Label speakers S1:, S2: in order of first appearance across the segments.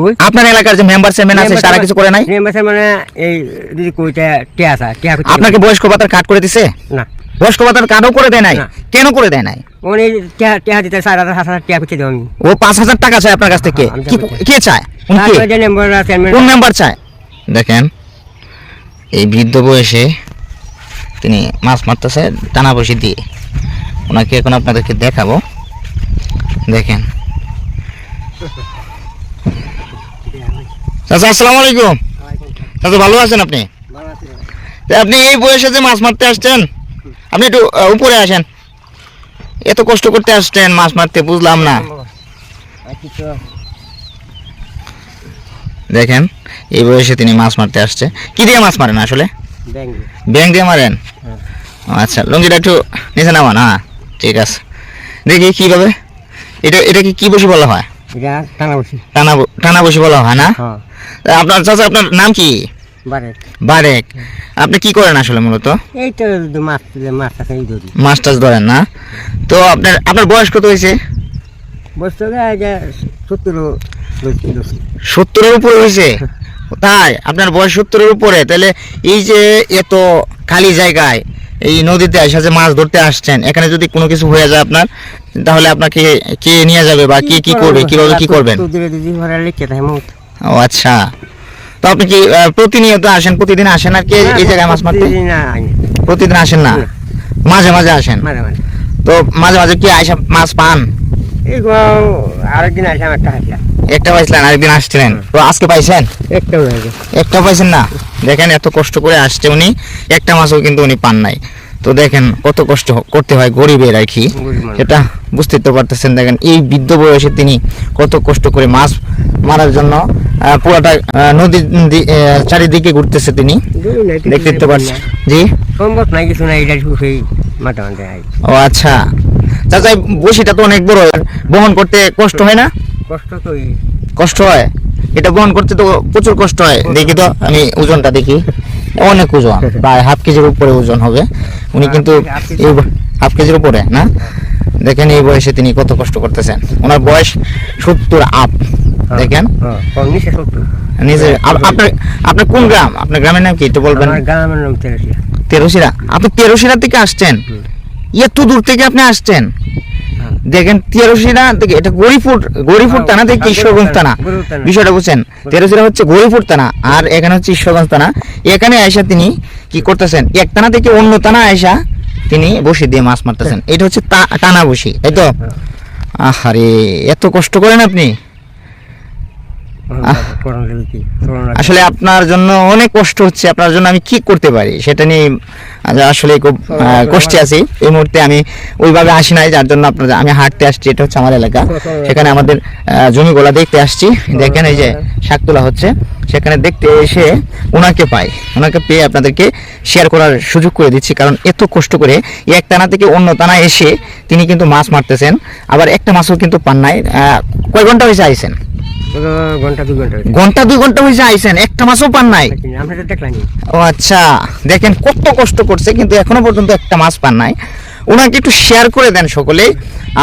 S1: ওই
S2: আপনার এলাকার যে মেম্বার চেয়ারম্যান আছে তারা কিছু করে নাই?
S1: মেম্বার মানে এই যদি কইটা আছে? টিয়া কইতে
S2: আপনাকে বয়স্ক ভাতার কার্ড করে দিছে?
S1: না।
S2: বয়স্ক ভাতার কার্ডও করে দেয় নাই? কেন করে দেয় নাই?
S1: ওনে টিয়া দিতে চার হাজার সাত হাজার টিয়া কইতে দেব
S2: ও পাঁচ হাজার টাকা চায় আপনার কাছ থেকে?
S1: আমি
S2: কি কে চায়? উনি কে?
S1: যে মেম্বার চেয়ারম্যান
S2: কোন মেম্বার চায়? দেখেন এই বৃদ্ধ বয়সে তিনি মাছ মারতেছে টানা বসি দিয়ে। ওনাকে এখন আপনাদেরকে দেখাবো। দেখেন চাচা আসসালামু আলাইকুম। চাচা ভালো আছেন আপনি? আপনি এই বয়সে যে মাছ মারতে আসছেন? আপনি একটু উপরে আসেন। এত কষ্ট করতে আসছেন মাছ মারতে বুঝলাম না। দেখেন এই বয়সে তিনি মাছ মারতে আসছে। কি দিয়ে মাছ মারেন আসলে? ব্যাং দিয়ে। মারেন?
S1: হ্যাঁ।
S2: আচ্ছা লুঙ্গিটা একটু নিচে নামান হ্যাঁ ঠিক আছে। দেখি কীভাবে। এটা এটাকে কি বসে বলা হয়?
S1: টানা বসি।
S2: টানা টানা বসে বলা হয় না?
S1: হ্যাঁ।
S2: আপনার চাচা আপনার নাম কি
S1: বারে
S2: বারেক আপনি কি করেন আসলে মূলত
S1: এই তো মাছ মাছ আছে ধরি
S2: মাছ টাছ ধরেন না তো আপনার আপনার বয়স কত হয়েছে
S1: সত্তর
S2: সত্তরের উপরে হয়েছে তাই আপনার বয়স সত্তরের উপরে তাহলে এই যে এত খালি জায়গায় এই নদীতে এসে যে মাছ ধরতে আসছেন এখানে যদি কোনো কিছু হয়ে যায় আপনার তাহলে আপনাকে কে নিয়ে যাবে বা কে কি করবে কীভাবে কি করবেন ও আচ্ছা। তো আপনি কি প্রতিনিয়ত আসেন? প্রতিদিন আসেন আর কি এই জায়গায় মাছ মারতে?
S1: প্রতিদিন
S2: আসেন। না। মাঝে মাঝে আসেন? তো মাঝে মাঝে কি আইসা মাছ পান?
S1: আরেকদিন আমার একটা হাসলাম
S2: একটা পাইছিলেন আরেকদিন আসছিলেন। তো আজকে পাইছেন? একটা পাইছেন না? দেখেন এত কষ্ট করে আসছে উনি। একটা মাছও কিন্তু উনি পান নাই। তো দেখেন কত কষ্ট করতে হয় গরিবের আর কি। সেটা বুঝতে তো পারতেছেন দেখেন এই বৃদ্ধ বয়সে তিনি কত কষ্ট করে মাছ মারার জন্য পুরোটা নদীর চারিদিকে ঘুরতেছে তিনি। দেখতে পাচ্ছেন জি?
S1: সম্ভব নাই কিছু নাই এটা সেই মাথা মাথা আই
S2: ও আচ্ছা। চাচা বসিটা তো অনেক বড় বহন করতে কষ্ট হয় না?
S1: কষ্ট তো
S2: কষ্ট হয়? এটা বহন করতে তো প্রচুর কষ্ট হয়। দেখি তো আমি ওজনটা দেখি। অনেক ওজন। প্রায় হাফ কেজির উপরে ওজন হবে। উনি কিন্তু
S1: হাফ
S2: কেজির উপরে না? দেখেন এই বয়সে তিনি কত কষ্ট করতেছেন। ওনার বয়স সত্তর আপ। দেখেন।
S1: হ্যাঁ, নিচে সত্তর
S2: নিজে আপনার আপনার কোন গ্রাম? আপনার গ্রামের নাম কি একটু বলবেন?
S1: গ্রামের নাম তেরাশিয়া।
S2: তেরোশিরা? আপনি তেরোশিরা থেকে আসছেন। এত দূর থেকে আপনি আসছেন?
S1: হ্যাঁ।
S2: দেখেন তেরোশিরা থেকে এটা গরিপুর গরিপুর থানা থেকে
S1: হ্যাঁ,
S2: ঈশ্বরগঞ্জ থানা। বিষয়টা বুঝছেন? তেরোশিরা হচ্ছে গরিপুর থানা আর এখানে হচ্ছে ঈশ্বরগঞ্জ থানা। এখানে আয়সা তিনি কি করতেছেন? এক থানা থেকে অন্য থানা আয়সা তিনি বসি দিয়ে মাছ মারতেছেন। এটা হচ্ছে টানা বসি তাই তো? আহারে এত কষ্ট করেন আপনি আহ।
S1: করোনা লেগেছি, করোনা
S2: আসলে আপনার জন্য অনেক কষ্ট হচ্ছে আপনার জন্য আমি কি করতে পারি সেটা নিয়ে আসলে খুব কষ্টে আছি। এই মুহূর্তে আমি ওইভাবে আসি নাই যার জন্য আপনার আমি হাঁটতে আসছি এটা হচ্ছে আমার এলাকা। সেখানে আমাদের জমিগুলা দেখতে আসছি। দেখেন এই যে শাক তোলা হচ্ছে সেখানে দেখতে এসে ওনাকে পাই। ওনাকে পেয়ে আপনাদেরকে শেয়ার করার সুযোগ করে দিচ্ছি কারণ এত কষ্ট করে এক টানা থেকে অন্য টানা এসে তিনি কিন্তু মাছ মারতেছেন আবার একটা মাছও কিন্তু পান নাই কয় ঘণ্টা হয়েছে আইসেন
S1: ঘণ্টা দু ঘণ্টা
S2: ঘণ্টা দুই ঘণ্টা হয়েছে একটা মাছও পান নাই?
S1: আমরা দেখলাম
S2: ও আচ্ছা দেখেন কত কষ্ট করছে কিন্তু এখনও পর্যন্ত একটা মাছ পান নাই। ওনাকে একটু শেয়ার করে দেন সকলে।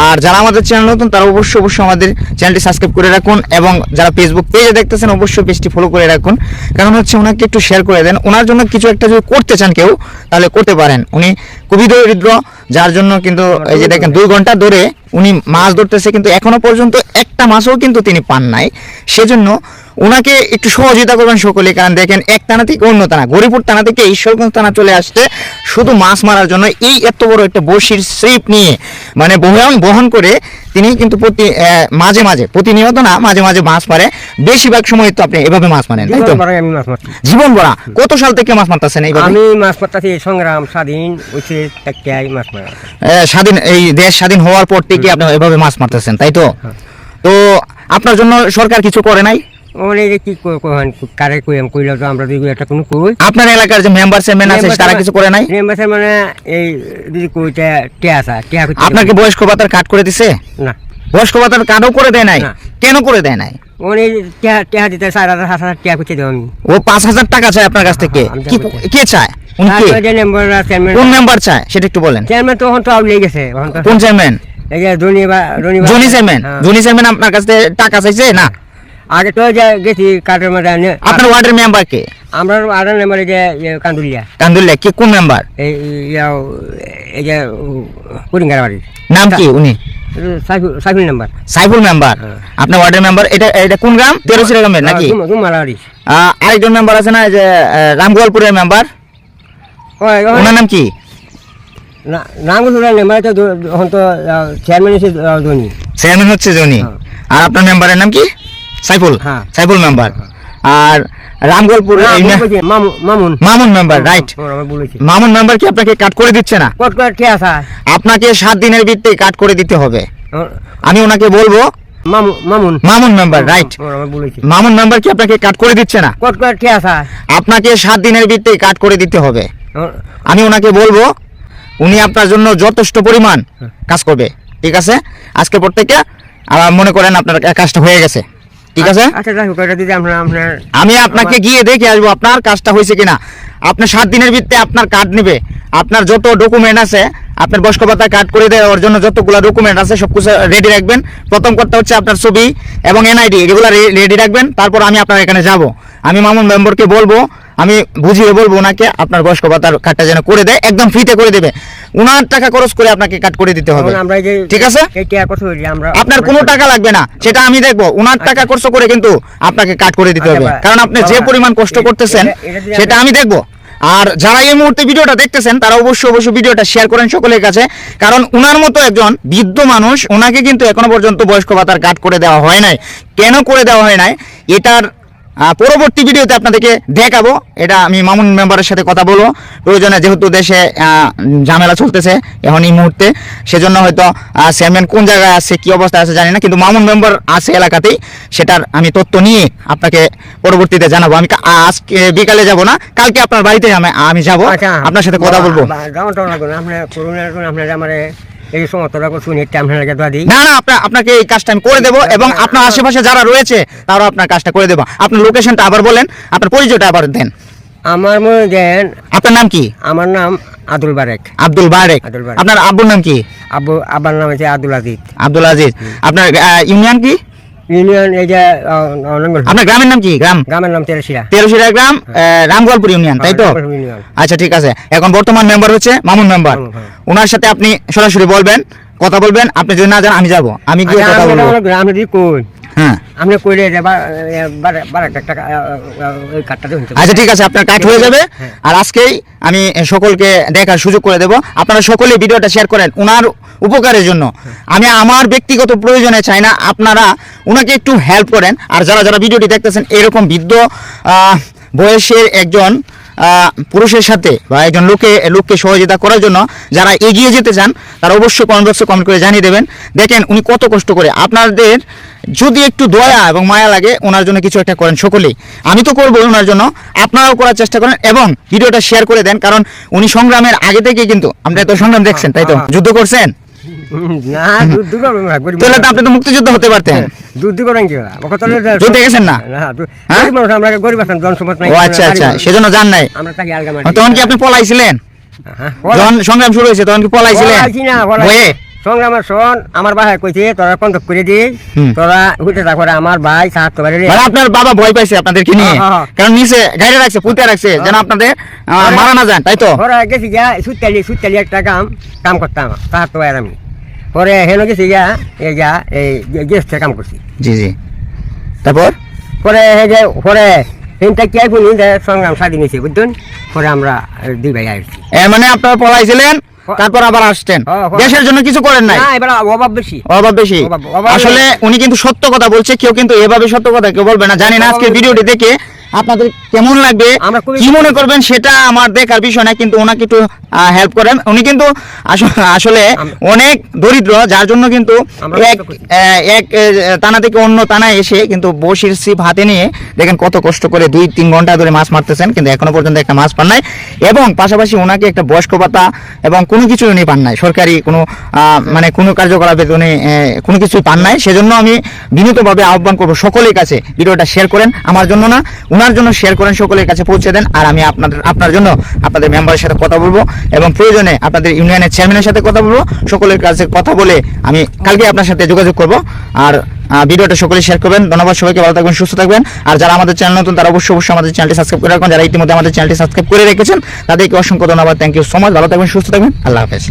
S2: আর যারা আমাদের চ্যানেল নতুন তারা অবশ্যই অবশ্যই আমাদের চ্যানেলটি সাবস্ক্রাইব করে রাখুন এবং যারা ফেসবুক পেজে দেখতেছেন অবশ্যই পেজটি ফলো করে রাখুন। কারণ হচ্ছে ওনাকে একটু শেয়ার করে দেন। ওনার জন্য কিছু একটা যদি করতে চান কেউ তাহলে করতে পারেন। উনি খুবই দরিদ্র যার জন্য কিন্তু এই যে দেখেন দুই ঘণ্টা ধরে উনি মাছ ধরতেছে কিন্তু এখনও পর্যন্ত একটা মাছও কিন্তু তিনি পান নাই। সেজন্য ওনাকে একটু সহযোগিতা করবেন সকলে কারণ দেখেন এক টানা থেকে অন্য টানা গরিপুর টানা থেকে ঈশ্বরগঞ্জ টানা চলে আসতে শুধু মাছ মারার জন্য এই এত বড় একটা বসির স্লিপ নিয়ে মানে বহন বহন করে তিনি কিন্তু প্রতি মাঝে মাঝে প্রতিনিয়ত না মাঝে মাঝে মাছ মারে। বেশিরভাগ সময় তো আপনি এভাবে মাছ মারেন তাই তো?
S1: জীবন
S2: ভরা। কত সাল থেকে মাছ মারতেছেন এইভাবে?
S1: আমি মাছ মারতেছি সংগ্রাম স্বাধীন ওইসে তাকিয়াই মাছ মারা।
S2: স্বাধীন এই দেশ স্বাধীন হওয়ার পর থেকে আপনি এভাবে মাছ মারতেছেন তাই তো?
S1: হ্যাঁ।
S2: তো আপনার জন্য সরকার কিছু করে নাই?
S1: অনেক কি কই- কই- কারে কই আমি তো আমরা যদি একটা কোনো কই।
S2: আপনার এলাকার যে মেম্বার চেয়ারম্যান আছে তারা কিছু করে নাই?
S1: মেম্বার মানে এই যদি কইটা টিয়া আছে টিয়া
S2: আপনাকে বয়স্ক ভাতার কার্ড করে দিছে?
S1: না।
S2: বয়স্ক ভাতার কার্ডও করে দেয় নাই? কেন করে দেয় নাই?
S1: অনেক টিয়া টিয়া দিতে চার হাজার সাত হাজার টিয়া কইতে আমি।
S2: ও পাঁচ হাজার টাকা চায় আপনার কাছ থেকে? কি চায়?
S1: মেম্বার চেয়ারম্যান
S2: কোন মেম্বার চায়? সেটা একটু বলেন।
S1: চেয়ারম্যান তো আউট গেছে
S2: কোন চেয়ারম্যান
S1: এই যে ধনী বা
S2: জনি চেয়ারম্যান
S1: হ্যাঁ।
S2: জনি চেয়ারম্যান আপনার কাছ থেকে টাকা চাইছে? না।
S1: আগে তো গেছি কাঠের মধ্যে
S2: আপনার ওয়ার্ডের মেম্বার কে?
S1: আমরা আড়ার নাম্বারে যে ইয়ে কান্দুলিয়া।
S2: কান্দুল্লাহ কি কোন মেম্বার
S1: এই এই যে কুড়িঙ্গার বাড়ি
S2: নাম কি উনি?
S1: সাইফুল নাম্বার
S2: সাইফুল মেম্বার
S1: হ্যাঁ।
S2: আপনার ওয়ার্ডের মেম্বার এটা এটা কোন গ্রাম? তেরোশিরা গ্রামের নাকি? আরেকজন মেম্বার আছে না যে রামগোয়ালপুরের মেম্বার ওনার নাম কি?
S1: নাঙ্গুল নাম্বার তো এখন তো চেয়ারম্যান এসে ধোনি।
S2: চেয়ারম্যান হচ্ছে জনি
S1: হ্যাঁ।
S2: আর আপনার মেম্বারের নাম কি? সাইফুল
S1: হ্যাঁ।
S2: সাইফুল মেম্বার আর
S1: Mamun
S2: Mamun. Member right Mamun member কি আপনাকে কাট করে দিচ্ছে না? আপনাকে সাত দিনের ভিত্তিতে কাট করে দিতে হবে। আমি ওনাকে বলব
S1: Mamun Mamun.
S2: Member right Mamun member কি আপনাকে কাট করে দিচ্ছে না? আপনাকে সাত দিনের ভিত্তিতে কাট করে দিতে হবে। আমি ওনাকে বলব উনি আপনার জন্য যথেষ্ট পরিমাণ কাজ করবে ঠিক আছে? আজকে পর থেকে মনে করেন আপনার কাজটা হয়ে গেছে। ঠিক আছে?
S1: আচ্ছা আপনার
S2: আমি আপনাকে গিয়ে দেখে আসব আপনার কাজটা হয়েছে কিনা। আপনার সাত দিনের ভিত্তিতে আপনার কার্ড নেবে। আপনার যত ডকুমেন্ট আছে আপনার বয়স্ক ভাতা কার্ড করে দেওয়ার জন্য যতগুলো ডকুমেন্ট আছে সবকিছু রেডি রাখবেন। প্রথম কথা হচ্ছে আপনার ছবি এবং এনআইডি এগুলো রেডি রাখবেন। তারপর আমি আপনার এখানে যাব। আমি মামুন মেম্বরকে বলব আমি বুঝিয়ে বলব ওনাকে আপনার বয়স্ক ভাতার কার্ডটা যেন করে দেয় একদম ফ্রিতে করে দেবে। উনার টাকা খরচ করে আপনাকে কাট করে দিতে হবে। ঠিক আছে? আপনার কোনো টাকা লাগবে না সেটা আমি দেখব। উনার টাকা খরচ করে কিন্তু আপনাকে কাট করে দিতে হবে।
S1: আচ্ছা,
S2: কারণ আপনি যে পরিমাণ কষ্ট করতেছেন সেটা
S1: আমি-
S2: দেখব। আর যারা এই মুহূর্তে ভিডিওটা দেখতেছেন তারা অবশ্যই অবশ্যই ভিডিওটা শেয়ার করেন সকলের কাছে। কারণ উনার মতো একজন বৃদ্ধ মানুষ ওনাকে কিন্তু এখনও পর্যন্ত বয়স্ক ভাতার কাট করে দেওয়া হয় নাই। কেন করে দেওয়া হয় নাই? এটার পরবর্তী ভিডিওতে আপনাদেরকে দেখাবো। এটা আমি মামুন মেম্বারের সাথে কথা বলব। প্রয়োজনে যেহেতু দেশে ঝামেলা চলতেছে এখন এই মুহূর্তে সেজন্য হয়তো চেয়ারম্যান কোন জায়গায় আছে কি অবস্থা আছে জানি না কিন্তু মামুন মেম্বার আছে এলাকাতেই সেটার আমি তথ্য নিয়ে আপনাকে পরবর্তীতে জানাব। আমি আজকে বিকালে যাব না কালকে আপনার বাড়িতে আমি যাব।
S1: আচ্ছা।
S2: আপনার সাথে কথা বলব।
S1: এই লাগে দোয়া দিই।
S2: না না আপনার আপনাকে এই কাজটা আমি করে দেবো এবং আপনার আশেপাশে যারা রয়েছে তারাও আপনার কাজটা করে দেবো। আপনার লোকেশনটা আবার বলেন আপনার পরিচয়টা আবার দেন।
S1: আমার মনে দেন
S2: আপনার নাম কি?
S1: আমার নাম
S2: আব্দুল বারেক।
S1: আব্দুল বারেক।
S2: আপনার আব্বুর নাম কি?
S1: আব্বু আব্বার নাম হচ্ছে আব্দুল আজিজ।
S2: আব্দুল আজিজ। আপনার ইউনিয়ন কি?
S1: ইউনিয়ন এই যে
S2: আপনার গ্রামের নাম কি? গ্রাম?
S1: গ্রামের নাম তেরশিরা
S2: তেলশিরা গ্রাম রামগোলপুর রামগোয়ালপুর ইউনিয়ন তাই তো? আচ্ছা ঠিক আছে। এখন বর্তমান মেম্বার হচ্ছে মামুন মেম্বার
S1: হ্যাঁ।
S2: ওনার সাথে আপনি সরাসরি বলবেন কথা বলবেন আপনি যদি না যান আমি যাব। আমি গিয়ে
S1: আচ্ছা,
S2: কথা বলব।
S1: গ্রামের গ্রামে কই?
S2: হ্যাঁ।
S1: আপনি কইলে
S2: আচ্ছা ঠিক আছে আপনার কাট হয়ে যাবে।
S1: হ্যাঁ।
S2: আর আজকেই আমি সকলকে দেখার সুযোগ করে দেব। আপনারা সকলে ভিডিওটা শেয়ার করেন ওনার উপকারের জন্য। আমি আমার ব্যক্তিগত প্রয়োজনে চাই না আপনারা ওনাকে একটু হেল্প করেন। আর যারা যারা ভিডিওটি দেখতেছেন এরকম বৃদ্ধ আহ, বয়সের একজন পুরুষের সাথে বা একজন লোকে, লোককে সহযোগিতা করার জন্য যারা এগিয়ে যেতে চান, তারা অবশ্যই কমেন্ট বক্সে কমেন্ট করে জানিয়ে দেবেন। দেখেন, উনি কত কষ্ট করে। আপনাদের যদি একটু দয়া এবং মায়া লাগে, ওনার জন্য কিছু একটা করেন সকলেই। আমি তো করব ওনার জন্য, আপনারাও করার চেষ্টা করেন এবং ভিডিওটা শেয়ার করে দেন, কারণ উনি সংগ্রামের আগে থেকে কিন্তু আপনারা তো সংগ্রাম দেখছেন, তাই তো। যুদ্ধ করছেন?
S1: না দুধ
S2: তাহলে তো আপনি তো মুক্তিযুদ্ধ হতে পারতেন।
S1: দুধ দুধ করেন কি
S2: যুদ্ধে না?
S1: না
S2: হ্যাঁ?
S1: আমরা গরিব আছেন? জনসম্পদ নাই
S2: ও আচ্ছা আচ্ছা সেজন্য জান নাই।
S1: আমরা তাকে আলগা
S2: তখন কি আপনি পলাইছিলেন?
S1: হ্যাঁ,
S2: যখন সংগ্রাম শুরু হয়েছে তখন কি পলাইছিলেন?
S1: শোন আমার বাসায় কইছে তোরা কন্টক করে দি। তোরা আমার ভাই সাহায্য করে
S2: মানে আপনার বাবা ভয় পাইছে আপনাদেরকে নিয়ে
S1: হ্যাঁ, হ্যাঁ।
S2: কারণ নিচে গাড়ি রাখছে পুঁতে রাখছে যেন আপনাদের মারা না যান তাই তো?
S1: পরে গেছি গিয়া সুতালি সুতালি একটা কাম কাম করতাম সাহায্য বাইর আমি। পরে হেন গেছি গিয়া এই যা এই গেস্টের কাম করছি।
S2: জি জি। তারপর?
S1: পরে হে যে পরে হিনটা কি আইফুন সংগ্রাম স্বাধীন হয়েছে বুঝছেন? পরে আমরা দুই ভাই আসছি
S2: এর মানে আপনারা পলাইছিলেন তারপর আবার
S1: হ্যাঁ।
S2: দেশের জন্য কিছু করেন নাই?
S1: এবার অভাব বেশি।
S2: অভাব বেশি? আসলে উনি কিন্তু সত্য কথা বলছে কেউ কিন্তু এভাবে সত্য কথা কেউ বলবে না। জানি না আজকে ভিডিওটি দেখে আপনাদের কেমন লাগবে? কি মনে করবেন? সেটা আমার দেখার বিষয় না কিন্তু ওনাকে একটু হেল্প করেন। উনি কিন্তু আসলে অনেক দরিদ্র যার জন্য কিন্তু এক এক টানা থেকে অন্য টানায় এসে কিন্তু বসির সিপ হাতে নিয়ে দেখেন কত কষ্ট করে দুই তিন ঘণ্টা ধরে মাছ মারতেছেন কিন্তু এখনও পর্যন্ত একটা মাছ পান নাই। এবং পাশাপাশি ওনাকে একটা বয়স্ক ভাতা এবং কোনো কিছু উনি পান নাই। সরকারি কোনো আহ, মানে কোনো কার্যকলাপে উনি কোনো কিছুই পান নাই। সেজন্য আমি বিনীতভাবে আহ্বান করব সকলের কাছে ভিডিওটা শেয়ার করেন। আমার জন্য না ওনার জন্য শেয়ার করেন, সকলের কাছে পৌঁছে দেন, আর আমি আপনাদের আপনার জন্য আপনাদের মেম্বারের সাথে কথা বলব এবং প্রয়োজনে আপনাদের ইউনিয়নের চেয়ারম্যানের সাথে কথা বলব, সকলের কাছে কথা বলে আমি কালকে আপনার সাথে যোগাযোগ করব, আর ভিডিওটা সকলে শেয়ার করবেন। ধন্যবাদ সবাইকে, ভালো থাকবেন, সুস্থ থাকবেন। আর যারা আমাদের চ্যানেল নতুন, তারা অবশ্যই অবশ্যই আমাদের চ্যানেলটি সাবস্ক্রাইব করে রাখুন যারা ইতিমধ্যে আমাদের চ্যানেলটি সাবস্ক্রাইব করে রেখেছেন, তাদেরকে অসংখ্য ধন্যবাদ। থ্যাংক ইউ সো মাচ ভালো থাকবেন, সুস্থ থাকবেন। আল্লাহ হাফেজ।